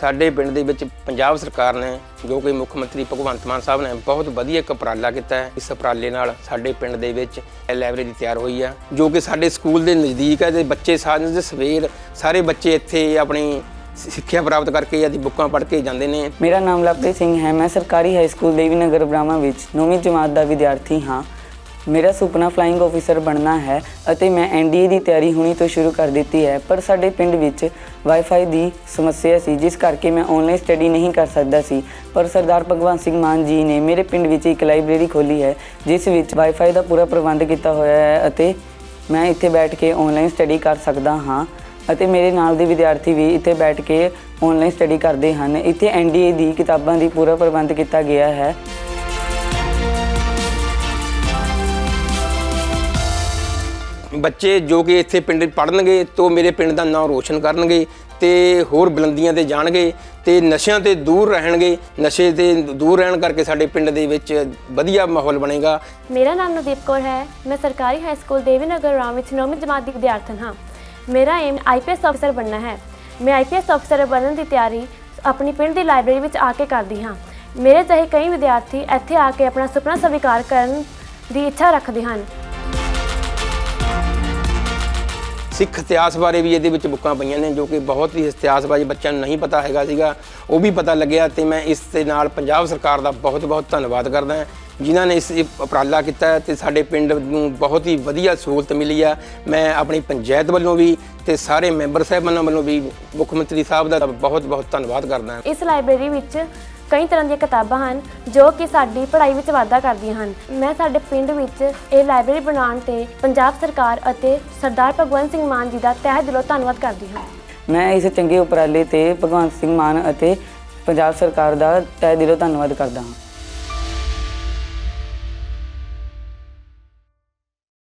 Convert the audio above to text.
ਸਾਡੇ ਪਿੰਡ ਦੇ ਵਿੱਚ ਪੰਜਾਬ ਸਰਕਾਰ ਨੇ, ਜੋ ਕਿ ਮੁੱਖ ਮੰਤਰੀ ਭਗਵੰਤ ਮਾਨ ਸਾਹਿਬ ਨੇ ਬਹੁਤ ਵਧੀਆ ਇੱਕ ਉਪਰਾਲਾ ਕੀਤਾ ਹੈ, ਇਸ ਉਪਰਾਲੇ ਨਾਲ ਸਾਡੇ ਪਿੰਡ ਦੇ ਵਿੱਚ ਇਹ ਲਾਇਬ੍ਰੇਰੀ ਤਿਆਰ ਹੋਈ ਆ, ਜੋ ਕਿ ਸਾਡੇ ਸਕੂਲ ਦੇ ਨਜ਼ਦੀਕ ਹੈ ਤੇ ਬੱਚੇ ਸਾਰੇ ਦੇ ਸਵੇਰ ਸਾਰੇ ਬੱਚੇ ਇੱਥੇ ਆਪਣੀ ਸਿੱਖਿਆ ਪ੍ਰਾਪਤ ਕਰਕੇ ਆਦੀ ਬੁੱਕਾਂ ਪੜ੍ਹ ਕੇ ਜਾਂਦੇ ਨੇ। ਮੇਰਾ ਨਾਮ ਲਵਪ੍ਰੀਤ ਸਿੰਘ ਹੈ, ਮੈਂ ਸਰਕਾਰੀ ਹਾਈ ਸਕੂਲ ਦੇਵੀ ਨਗਰ ਬ੍ਰਾਹਮਾ ਵਿੱਚ 9ਵੀਂ ਜਮਾਤ ਦਾ ਵਿਦਿਆਰਥੀ ਹਾਂ। ਮੇਰਾ ਸੁਪਨਾ ਫਲਾਈਂਗ ਆਫੀਸਰ ਬਣਨਾ ਹੈ ਅਤੇ ਮੈਂ ਐਨਡੀਏ ਦੀ ਤਿਆਰੀ ਹੁਣੀ ਤੋਂ ਸ਼ੁਰੂ ਕਰ ਦਿੱਤੀ ਹੈ, ਪਰ ਸਾਡੇ ਪਿੰਡ ਵਿੱਚ ਵਾਈਫਾਈ ਦੀ ਸਮੱਸਿਆ ਸੀ, ਜਿਸ ਕਰਕੇ ਮੈਂ ਆਨਲਾਈਨ ਸਟੱਡੀ ਨਹੀਂ ਕਰ ਸਕਦਾ ਸੀ। ਪਰ ਸਰਦਾਰ ਭਗਵੰਤ ਸਿੰਘ ਮਾਨ ਜੀ ਨੇ ਮੇਰੇ ਪਿੰਡ ਵਿੱਚ ਇੱਕ ਲਾਇਬ੍ਰੇਰੀ ਖੋਲੀ ਹੈ, ਜਿਸ ਵਿੱਚ ਵਾਈਫਾਈ ਦਾ ਪੂਰਾ ਪ੍ਰਬੰਧ ਕੀਤਾ ਹੋਇਆ ਹੈ ਅਤੇ ਮੈਂ ਇੱਥੇ ਬੈਠ ਕੇ ਆਨਲਾਈਨ ਸਟੱਡੀ ਕਰ ਸਕਦਾ ਹਾਂ ਅਤੇ ਮੇਰੇ ਨਾਲ ਦੇ ਵਿਦਿਆਰਥੀ ਵੀ ਇੱਥੇ ਬੈਠ ਕੇ ਆਨਲਾਈਨ ਸਟੱਡੀ ਕਰਦੇ ਹਨ। ਇੱਥੇ ਐਨਡੀਏ ਦੀ ਕਿਤਾਬਾਂ ਦੀ ਪੂਰਾ ਪ੍ਰਬੰਧ ਕੀਤਾ ਗਿਆ ਹੈ। ਬੱਚੇ ਜੋ ਕਿ ਇੱਥੇ ਪਿੰਡ ਪੜ੍ਹਨਗੇ ਤੋਂ ਮੇਰੇ ਪਿੰਡ ਦਾ ਨਾਮ ਰੋਸ਼ਨ ਕਰਨਗੇ ਤੇ ਹੋਰ ਬੁਲੰਦੀਆਂ ਤੇ ਜਾਣਗੇ ਤੇ ਨਸ਼ਿਆਂ ਤੇ ਦੂਰ ਰਹਿਣਗੇ। ਨਸ਼ੇ ਤੇ ਦੂਰ ਰਹਿਣ ਕਰਕੇ ਸਾਡੇ ਪਿੰਡ ਦੇ ਵਿੱਚ ਵਧੀਆ ਮਾਹੌਲ ਬਣੇਗਾ। ਮੇਰਾ ਨਾਮ ਨਵਦੀਪ ਕੌਰ ਹੈ। ਮੈਂ ਸਰਕਾਰੀ ਹਾਈ ਸਕੂਲ ਦੇਵੀਨਗਰ ਰਾਮ ਵਿੱਚ ਨੌਵੀਂ ਜਮਾਤ ਦੀ ਵਿਦਿਆਰਥਣ ਹਾਂ। ਮੇਰਾ ਏਮ ਆਈਪੀਐਸ ਅਫਸਰ ਬਣਨਾ ਹੈ। ਮੈਂ ਆਈਪੀਐਸ ਅਫਸਰ ਬਣਨ ਦੀ ਤਿਆਰੀ ਆਪਣੀ ਪਿੰਡ ਦੀ ਲਾਇਬ੍ਰੇਰੀ ਵਿੱਚ ਆ ਕੇ ਕਰਦੀ ਹਾਂ। ਮੇਰੇ ਜਿਹੇ ਕਈ ਵਿਦਿਆਰਥੀ ਇੱਥੇ ਆ ਕੇ ਆਪਣਾ ਸੁਪਨਾ ਸਵੀਕਾਰ ਕਰਨ ਦੀ ਇੱਛਾ ਰੱਖਦੇ ਹਨ। ਸਿੱਖ ਇਤਿਹਾਸ ਬਾਰੇ ਵੀ ਇਹਦੇ ਵਿੱਚ ਬੁੱਕਾਂ ਪਈਆਂ ਨੇ ਜੋ ਕਿ ਬਹੁਤ ਹੀ ਇਤਿਹਾਸ ਬਾਰੇ ਬੱਚਿਆਂ ਨੂੰ ਨਹੀਂ ਪਤਾ ਹੈਗਾ ਸੀਗਾ, ਉਹ ਵੀ ਪਤਾ ਲੱਗਿਆ ਤੇ ਮੈਂ ਇਸ ਦੇ ਨਾਲ ਪੰਜਾਬ ਸਰਕਾਰ ਦਾ ਬਹੁਤ ਬਹੁਤ ਧੰਨਵਾਦ ਕਰਦਾ ਹਾਂ, ਜਿਨ੍ਹਾਂ ਨੇ ਇਸ ਉਪਰਾਲਾ ਕੀਤਾ ਹੈ ਤੇ ਸਾਡੇ ਪਿੰਡ ਨੂੰ ਬਹੁਤ ਹੀ ਵਧੀਆ ਸਹੂਲਤ ਮਿਲੀ ਆ। ਮੈਂ ਆਪਣੀ ਪੰਚਾਇਤ ਵੱਲੋਂ ਵੀ ਤੇ ਸਾਰੇ ਮੈਂਬਰ ਸਾਹਿਬਾਨਾਂ ਵੱਲੋਂ ਵੀ ਮੁੱਖ ਮੰਤਰੀ ਸਾਹਿਬ ਦਾ ਬਹੁਤ ਬਹੁਤ ਧੰਨਵਾਦ ਕਰਦਾ ਹਾਂ। ਇਸ ਲਾਇਬ੍ਰੇਰੀ ਵਿੱਚ ਕਈ ਤਰ੍ਹਾਂ ਦੀਆਂ ਕਿਤਾਬਾਂ ਹਨ ਜੋ ਕਿ ਸਾਡੀ ਪੜ੍ਹਾਈ ਵਿੱਚ ਵਾਧਾ ਕਰਦੀਆਂ ਹਨ। ਮੈਂ ਸਾਡੇ ਪਿੰਡ ਵਿੱਚ ਇਹ ਲਾਇਬ੍ਰੇਰੀ ਬਣਾਉਣ ਤੇ ਪੰਜਾਬ ਸਰਕਾਰ ਅਤੇ ਸਰਦਾਰ ਭਗਵੰਤ ਸਿੰਘ ਮਾਨ ਜੀ ਦਾ ਤਹਿ ਦਿਲੋਂ ਧੰਨਵਾਦ ਕਰਦੀ ਹਾਂ। ਮੈਂ ਇਸ ਚੰਗੇ ਉਪਰਾਲੇ ਤੇ ਭਗਵੰਤ ਸਿੰਘ ਮਾਨ ਅਤੇ ਪੰਜਾਬ ਸਰਕਾਰ ਦਾ ਤਹਿ ਦਿਲੋਂ ਧੰਨਵਾਦ ਕਰਦਾ ਹਾਂ।